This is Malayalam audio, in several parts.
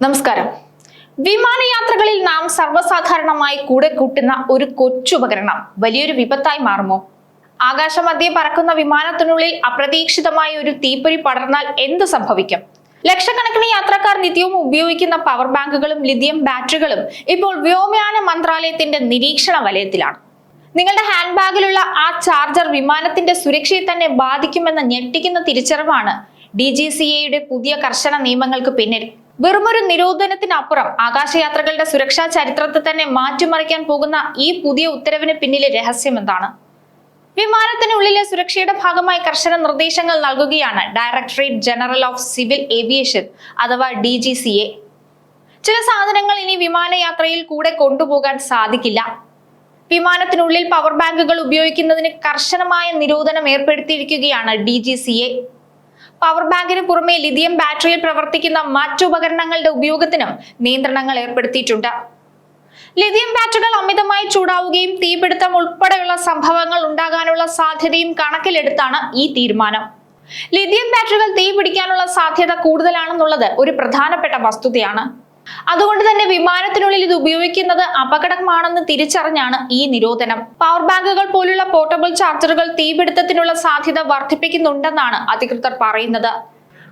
നമസ്കാരം. വിമാനയാത്രകളിൽ നാം സർവസാധാരണമായി കൂടെ കൂട്ടുന്ന ഒരു കൊച്ചുപകരണം വലിയൊരു വിപത്തായി മാറുമോ? ആകാശമധ്യേ പറക്കുന്ന വിമാനത്തിനുള്ളിൽ അപ്രതീക്ഷിതമായ ഒരു തീപ്പൊരി പടർന്നാൽ എന്ത് സംഭവിക്കും? ലക്ഷക്കണക്കിന് യാത്രക്കാർ നിത്യവും ഉപയോഗിക്കുന്ന പവർ ബാങ്കുകളും ലിഥിയം ബാറ്ററികളും ഇപ്പോൾ വ്യോമയാന മന്ത്രാലയത്തിന്റെ നിരീക്ഷണ വലയത്തിലാണ്. നിങ്ങളുടെ ഹാൻഡ് ബാഗിലുള്ള ആ ചാർജർ വിമാനത്തിന്റെ സുരക്ഷയെ തന്നെ ബാധിക്കുമെന്ന ഞെട്ടിക്കുന്ന തിരിച്ചറിവാണ് ഡി ജി സി എയുടെ പുതിയ കർശന നിയമങ്ങൾക്ക് പിന്നിൽ. വെറുമൊരു നിരോധനത്തിനപ്പുറം ആകാശയാത്രകളുടെ സുരക്ഷാ ചരിത്രത്തെ തന്നെ മാറ്റിമറിക്കാൻ പോകുന്ന ഈ പുതിയ ഉത്തരവിന് പിന്നിലെ രഹസ്യം എന്താണ്? വിമാനത്തിനുള്ളിലെ സുരക്ഷയുടെ ഭാഗമായി കർശന നിർദ്ദേശങ്ങൾ നൽകുകയാണ് directorate general of civil aviation അഥവാ ഡി ജി സി എ. ചില സാധനങ്ങൾ ഇനി വിമാനയാത്രയിൽ കൂടെ കൊണ്ടുപോകാൻ സാധിക്കില്ല. വിമാനത്തിനുള്ളിൽ പവർ ബാങ്കുകൾ ഉപയോഗിക്കുന്നതിന് കർശനമായ നിരോധനം ഏർപ്പെടുത്തിയിരിക്കുകയാണ് D G C A. Power ബാങ്കിന് പുറമെ ലിഥിയം ബാറ്ററിയിൽ പ്രവർത്തിക്കുന്ന മറ്റുപകരണങ്ങളുടെ ഉപയോഗത്തിനും നിയന്ത്രണങ്ങൾ ഏർപ്പെടുത്തിയിട്ടുണ്ട്. ലിഥിയം ബാറ്ററികൾ അമിതമായി ചൂടാവുകയും തീപിടുത്തം ഉൾപ്പെടെയുള്ള സംഭവങ്ങൾ ഉണ്ടാകാനുള്ള സാധ്യതയും കണക്കിലെടുത്താണ് ഈ തീരുമാനം. ലിഥിയം ബാറ്ററികൾ തീ പിടിക്കാനുള്ള സാധ്യത കൂടുതലാണെന്നുള്ളത് ഒരു പ്രധാനപ്പെട്ട വസ്തുതയാണ്. അതുകൊണ്ട് തന്നെ വിമാനത്തിനുള്ളിൽ ഇത് ഉപയോഗിക്കുന്നത് അപകടമാണെന്ന് തിരിച്ചറിഞ്ഞാണ് ഈ നിരോധനം. പവർ ബാങ്കുകൾ പോലുള്ള പോർട്ടബിൾ ചാർജറുകൾ തീപിടുത്തത്തിനുള്ള സാധ്യത വർദ്ധിപ്പിക്കുന്നുണ്ടെന്നാണ് അധികൃതർ പറയുന്നത്.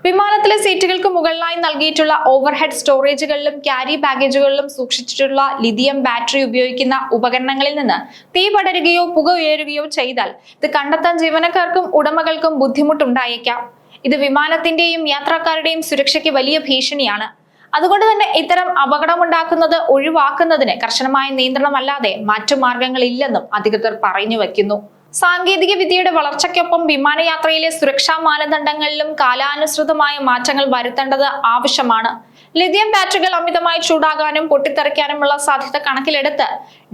വിമാനത്തിലെ സീറ്റുകൾക്ക് മുകളിലായി നൽകിയിട്ടുള്ള ഓവർഹെഡ് സ്റ്റോറേജുകളിലും ക്യാരി ബാഗേജുകളിലും സൂക്ഷിച്ചിട്ടുള്ള ലിഥിയം ബാറ്ററി ഉപയോഗിക്കുന്ന ഉപകരണങ്ങളിൽ നിന്ന് തീ പടരുകയോ പുക ഉയരുകയോ ചെയ്താൽ ഇത് കണ്ടെത്താൻ ജീവനക്കാർക്കും ഉടമകൾക്കും ബുദ്ധിമുട്ടുണ്ടായേക്കാം. ഇത് വിമാനത്തിന്റെയും യാത്രക്കാരുടെയും സുരക്ഷയ്ക്ക് വലിയ ഭീഷണിയാണ്. അതുകൊണ്ട് തന്നെ ഇത്തരം അപകടമുണ്ടാക്കുന്നത് ഒഴിവാക്കുന്നതിന് കർശനമായ നിയന്ത്രണമല്ലാതെ മറ്റു മാർഗങ്ങളില്ലെന്നും അധികൃതർ പറഞ്ഞു വയ്ക്കുന്നു സാങ്കേതിക വിദ്യയുടെ വളർച്ചയ്ക്കൊപ്പം വിമാനയാത്രയിലെ സുരക്ഷാ മാനദണ്ഡങ്ങളിലും കാലാനുസൃതമായ മാറ്റങ്ങൾ വരുത്തേണ്ടത് ആവശ്യമാണ്. ലിഥിയം ബാറ്ററികൾ അമിതമായി ചൂടാകാനും പൊട്ടിത്തെറിക്കാനുമുള്ള സാധ്യത കണക്കിലെടുത്ത്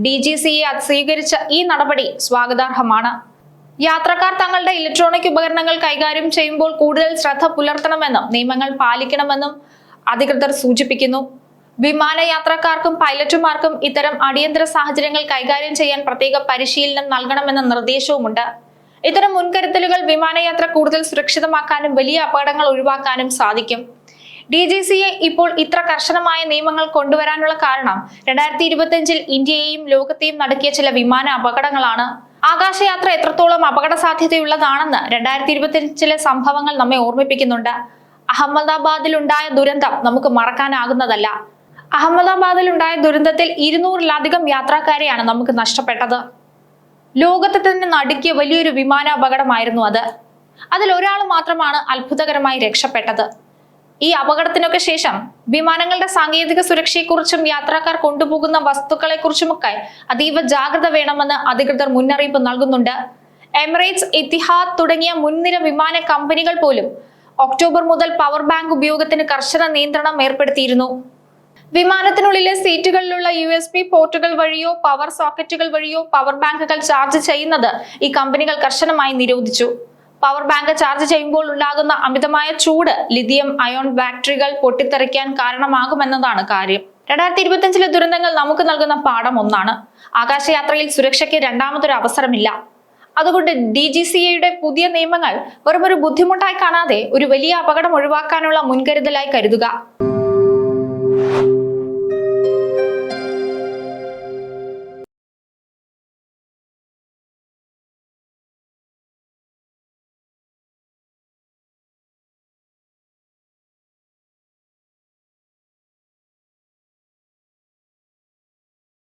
ഡി ജി സി എ സ്വീകരിച്ച ഈ നടപടി സ്വാഗതാർഹമാണ്. യാത്രക്കാർ തങ്ങളുടെ ഇലക്ട്രോണിക് ഉപകരണങ്ങൾ കൈകാര്യം ചെയ്യുമ്പോൾ കൂടുതൽ ശ്രദ്ധ പുലർത്തണമെന്നും നിയമങ്ങൾ പാലിക്കണമെന്നും അധികൃതർ സൂചിപ്പിക്കുന്നു. വിമാനയാത്രക്കാർക്കും പൈലറ്റുമാർക്കും ഇത്തരം അടിയന്തര സാഹചര്യങ്ങൾ കൈകാര്യം ചെയ്യാൻ പ്രത്യേക പരിശീലനം നൽകണമെന്ന നിർദ്ദേശവുമുണ്ട്. ഇത്തരം മുൻകരുതലുകൾ വിമാനയാത്ര കൂടുതൽ സുരക്ഷിതമാക്കാനും വലിയ അപകടങ്ങൾ ഒഴിവാക്കാനും സാധിക്കും. ഡി ജി സിയെ ഇപ്പോൾ ഇത്ര കർശനമായ നിയമങ്ങൾ കൊണ്ടുവരാനുള്ള കാരണം രണ്ടായിരത്തി ഇരുപത്തിയഞ്ചിൽ ഇന്ത്യയെയും ലോകത്തെയും നടക്കിയ ചില വിമാന അപകടങ്ങളാണ്. ആകാശയാത്ര എത്രത്തോളം അപകട സാധ്യതയുള്ളതാണെന്ന് രണ്ടായിരത്തി ഇരുപത്തിയഞ്ചിലെ സംഭവങ്ങൾ നമ്മെ ഓർമ്മിപ്പിക്കുന്നുണ്ട്. അഹമ്മദാബാദിൽ ഉണ്ടായ ദുരന്തം നമുക്ക് മറക്കാനാകുന്നതല്ല. അഹമ്മദാബാദിൽ ഉണ്ടായ ദുരന്തത്തിൽ ഇരുന്നൂറിലധികം യാത്രക്കാരെയാണ് നമുക്ക് നഷ്ടപ്പെട്ടത്. ലോകത്തെ തന്നെ നടുക്കിയ വലിയൊരു വിമാനാപകടമായിരുന്നു അത്. അതിൽ ഒരാൾ മാത്രമാണ് അത്ഭുതകരമായി രക്ഷപ്പെട്ടത്. ഈ അപകടത്തിനൊക്കെ ശേഷം വിമാനങ്ങളുടെ സാങ്കേതിക സുരക്ഷയെക്കുറിച്ചും യാത്രക്കാർ കൊണ്ടുപോകുന്ന വസ്തുക്കളെക്കുറിച്ചുമൊക്കെ അതീവ ജാഗ്രത വേണമെന്ന് അധികൃതർ മുന്നറിയിപ്പ് നൽകുന്നുണ്ട്. എമിറേറ്റ്സ് ഇത്തിഹാദ് തുടങ്ങിയ മുൻനിര വിമാന കമ്പനികൾ പോലും ഒക്ടോബർ മുതൽ പവർ ബാങ്ക് ഉപയോഗത്തിന് കർശന നിയന്ത്രണം ഏർപ്പെടുത്തിയിരുന്നു. വിമാനത്തിനുള്ളിലെ സീറ്റുകളിലുള്ള യു എസ് പി പോർട്ടുകൾ വഴിയോ പവർ സോക്കറ്റുകൾ വഴിയോ പവർ ബാങ്കുകൾ ചാർജ് ചെയ്യുന്നത് ഈ കമ്പനികൾ കർശനമായി നിരോധിച്ചു. പവർ ബാങ്ക് ചാർജ് ചെയ്യുമ്പോൾ ഉണ്ടാകുന്ന അമിതമായ ചൂട് ലിഥിയം അയോൺ ബാറ്ററികൾ പൊട്ടിത്തെറിക്കാൻ കാരണമാകുമെന്നതാണ് കാര്യം. രണ്ടായിരത്തി ഇരുപത്തിയഞ്ചിലെ ദുരന്തങ്ങൾ നമുക്ക് നൽകുന്ന പാഠം ഒന്നാണ്. ആകാശയാത്രയിൽ സുരക്ഷയ്ക്ക് രണ്ടാമതൊരു അവസരമില്ല. അതുകൊണ്ട് ഡി ജി സി എയുടെ പുതിയ നിയമങ്ങൾ വെറുമൊരു ബുദ്ധിമുട്ടായി കാണാതെ ഒരു വലിയ അപകടം ഒഴിവാക്കാനുള്ള മുൻകരുതലായി കരുതുക.